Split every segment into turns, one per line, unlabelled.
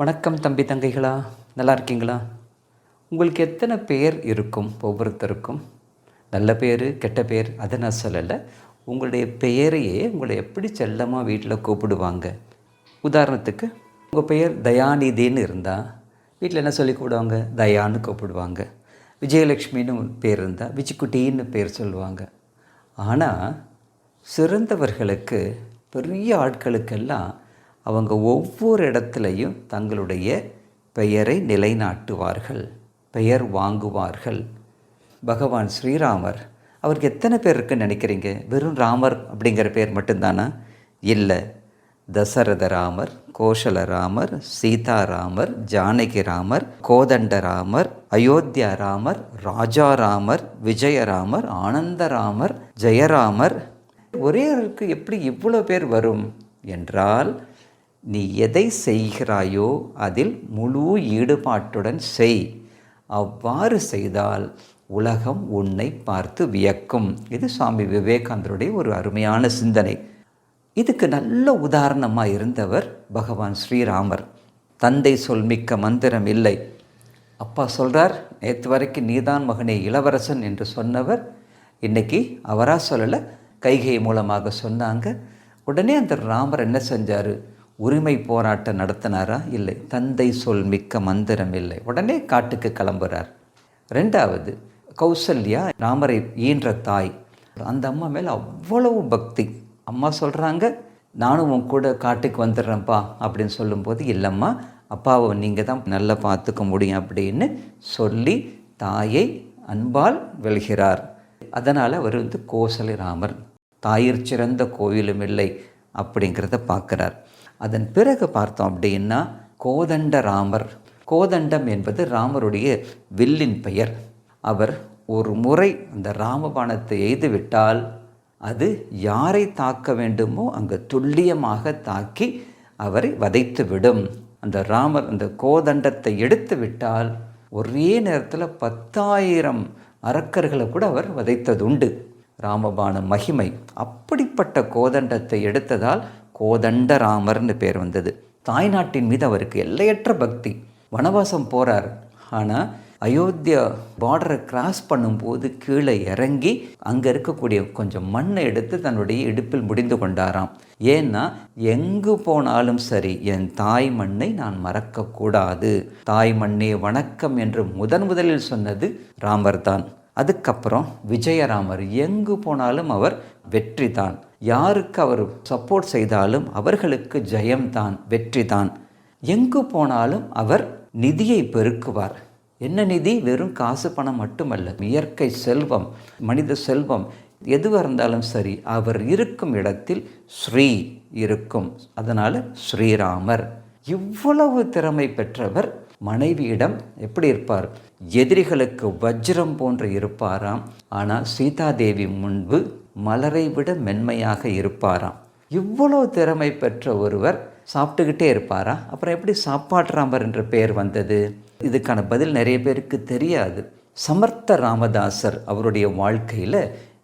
வணக்கம் தம்பி தங்கைகளா நல்லா இருக்கீங்களா? உங்களுக்கு எத்தனை பேர் இருக்கும் ஒவ்வொருத்தருக்கும்? நல்ல பேர் கெட்ட பேர் அதை நான் சொல்லலை. உங்களுடைய பெயரையே உங்களை எப்படி செல்லமாக வீட்டில் கூப்பிடுவாங்க? உதாரணத்துக்கு உங்கள் பெயர் தயாநிதின்னு இருந்தால் வீட்டில் என்ன சொல்லி கூப்பிடுவாங்க? தயான்னு கூப்பிடுவாங்க. விஜயலட்சுமின்னு பேர் இருந்தால் விஜிக்குட்டின்னு பேர் சொல்லுவாங்க. ஆனால் சிறந்தவர்களுக்கு பெரிய ஆட்களுக்கெல்லாம் அவங்க ஒவ்வொரு இடத்துலையும் தங்களுடைய பெயரை நிலைநாட்டுவார்கள் பெயர் வாங்குவார்கள். பகவான் ஸ்ரீராமர் அவருக்கு எத்தனை பேர் இருக்குன்னு நினைக்கிறீங்க? வெறும் ராமர் அப்படிங்கிற பேர் மட்டும்தானா? இல்லை. தசரத ராமர் கோஷல ராமர் சீதாராமர் ஜானகி ராமர் கோதண்டராமர் அயோத்தியா ராமர் ராஜாராமர் விஜயராமர் ஆனந்தராமர் ஜெயராமர். ஒரேருக்கு எப்படி இவ்வளோ பேர் வரும்? என்றால் நீ எதை செய்கிறாயோ அதில் முழு ஈடுபாட்டுடன் செய். அவ்வாறு செய்தால் உலகம் உன்னை பார்த்து வியக்கும். இது சுவாமி விவேகானந்தருடைய ஒரு அருமையான சிந்தனை. இதுக்கு நல்ல உதாரணமாக இருந்தவர் பகவான் ஸ்ரீராமர். தந்தை சொல் மிக்க மந்திரம் இல்லை. அப்பா சொல்கிறார் நேற்று வரைக்கும் நீதான் மகனே இளவரசன் என்று சொன்னவர். இன்னைக்கு அவராக சொல்லலை கைகை மூலமாக சொன்னாங்க. உடனே அந்த ராமர் என்ன செஞ்சார்? உரிமை போராட்டம் நடத்தினாரா? இல்லை. தந்தை சொல் மிக்க மந்திரம் இல்லை. உடனே காட்டுக்கு கிளம்புறார். ரெண்டாவது கௌசல்யா ராமரை ஈன்ற தாய். அந்த அம்மா மேலே அவ்வளவு பக்தி. அம்மா சொல்கிறாங்க நானும் உன் கூட காட்டுக்கு வந்துடுறேன்ப்பா அப்படின்னு சொல்லும்போது இல்லைம்மா அப்பாவை நீங்கள் தான் நல்லா பார்த்துக்க முடியும் அப்படின்னு சொல்லி தாயை அன்பால் வெல்கிறார். அதனால் அவர் வந்து கோசலை ராமர் தாயிற் சிறந்த கோவிலும் இல்லை அப்படிங்கிறத பார்க்குறார். அதன் பிறகு பார்த்தோம் அப்படின்னா கோதண்ட ராமர் கோதண்டம் என்பது ராமருடைய வில்லின் பெயர். அவர் ஒரு முறை அந்த ராமபாணத்தை எய்து விட்டால் அது யாரை தாக்க வேண்டுமோ அங்கு துல்லியமாக தாக்கி அவரை வதைத்து விடும் அந்த ராமர் அந்த கோதண்டத்தை எடுத்து விட்டால் ஒரே நேரத்தில் பத்தாயிரம் அரக்கர்களை கூட அவர் வதைத்ததுண்டு. ராமபான மகிமை. அப்படிப்பட்ட கோதண்டத்தை எடுத்ததால் கோதண்ட ராமர்னு பேர் வந்தது. தாய்நாட்டின் மீது அவருக்கு எல்லையற்ற பக்தி. வனவாசம் போகிறார் ஆனால் அயோத்தியா பார்டரை கிராஸ் பண்ணும்போது கீழே இறங்கி அங்கே இருக்கக்கூடிய கொஞ்சம் மண்ணை எடுத்து தன்னுடைய இடுப்பில் முடிந்து கொண்டாராம். ஏன்னா எங்கு போனாலும் சரி என் தாய் மண்ணை நான் மறக்கக்கூடாது தாய் மண்ணே வணக்கம் என்று முதன் முதலில் சொன்னது ராமர் தான் அதுக்கப்புறம் விஜயராமர். எங்கு போனாலும் அவர் வெற்றி தான் யாருக்கு அவர் சப்போர்ட் செய்தாலும் அவர்களுக்கு ஜெயம்தான் வெற்றி தான் எங்கு போனாலும் அவர் நிதியை பெருக்குவார். என்ன நிதி? வெறும் காசு பணம் மட்டுமல்ல. இயற்கை செல்வம் மனித செல்வம் எதுவாக இருந்தாலும் சரி அவர் இருக்கும் இடத்தில் ஸ்ரீ இருக்கும். அதனால் ஸ்ரீராமர். இவ்வளவு திறமை பெற்றவர் மனைவியிடம் எப்படி இருப்பார்? எதிரிகளுக்கு வஜ்ரம் போன்று இருப்பாராம். ஆனால் சீதாதேவி முன்பு மலரை விட மென்மையாக இருப்பாராம். இவ்வளோ திறமை பெற்ற ஒருவர் சாப்பிட்டுக்கிட்டே இருப்பாரா? அப்புறம் எப்படி சாப்பாட்டு என்ற பெயர் வந்தது? இதுக்கான பதில் நிறைய பேருக்கு தெரியாது. சமர்த்த ராமதாசர் அவருடைய வாழ்க்கையில்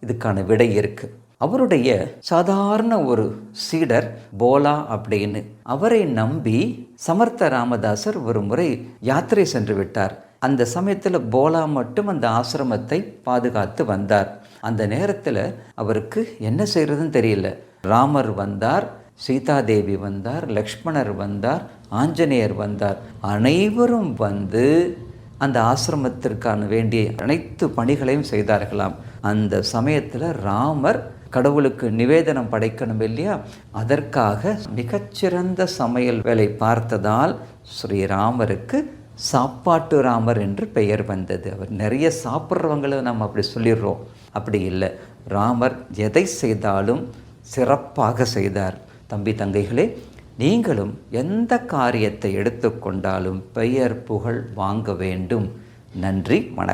இதுக்கான விடை இருக்குது அவருடைய சாதாரண ஒரு சீடர் போலா அப்படின்னு. அவரை நம்பி சமர்த்த ராமதாசர் ஒரு முறை யாத்திரை சென்று விட்டார். அந்த சமயத்தில் போலா மட்டும் அந்த ஆசிரமத்தை பாதுகாத்து வந்தார். அந்த நேரத்தில் அவருக்கு என்ன செய்கிறதுன்னு தெரியல. ராமர் வந்தார் சீதாதேவி வந்தார் லக்ஷ்மணர் வந்தார் ஆஞ்சநேயர் வந்தார். அனைவரும் வந்து அந்த ஆசிரமத்திற்கான வேண்டிய அனைத்து பணிகளையும் செய்தார்களாம். அந்த சமயத்தில் ராமர் கடவுளுக்கு நிவேதனம் படைக்கணும் இல்லையா? அதற்காக மிகச்சிறந்த சமையல் வேலை பார்த்ததால் ஸ்ரீராமருக்கு சாப்பாட்டு ராமர் என்று பெயர் வந்தது. அவர் நிறைய சாப்பிட்றவங்களை நம்ம அப்படி சொல்லிடுறோம். அப்படி இல்லை. ராமர் எதை செய்தாலும் சிறப்பாக செய்தார். தம்பி தங்கைகளே நீங்களும் எந்த காரியத்தை எடுத்துக்கொண்டாலும் பெயர் புகழ் வாங்க வேண்டும். நன்றி வணக்கம்.